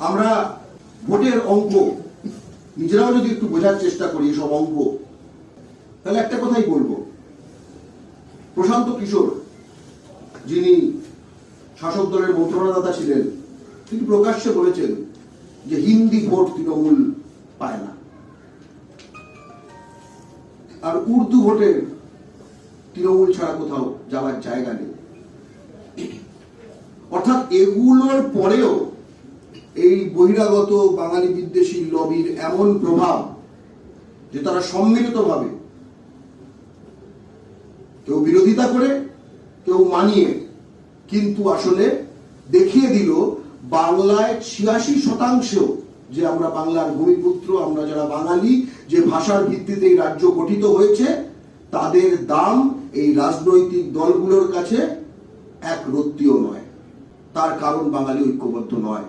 আমরা ভোটের অঙ্ক, নিজেরাও যদি একটু বোঝার চেষ্টা করি এসব অঙ্ক, তাহলে একটা কথাই বলব। প্রশান্ত কিশোর, যিনি শাসক দলের মন্ত্রণাদাতা ছিলেন, তিনি প্রকাশ্যে বলেছেন যে হিন্দি ভোট তৃণমূল পায় না। আর উর্দু ভোটের তৃণমূল ছাড়া কোথাও যাওয়ার জায়গা নেই। অর্থাৎ এগুলোর পরেও এই বহিরাগত বাঙালি বিদ্বেষী লবির এমন প্রভাব যে তারা সম্মিলিতভাবে কেউ বিরোধিতা করে, কেউ মানিয়ে, কিন্তু আসলে দেখিয়ে দিল বাংলায় ছিয়াশি শতাংশ যে আমরা বাংলার ভূমিপুত্র আমরা যারা বাঙালি, যে ভাষার ভিত্তিতে এই রাজ্য গঠিত হয়েছে, তাদের দাম এই রাজনৈতিক দলগুলোর কাছে এক রত্তিও নয়। তার কারণ বাঙালি ঐক্যবদ্ধ নয়।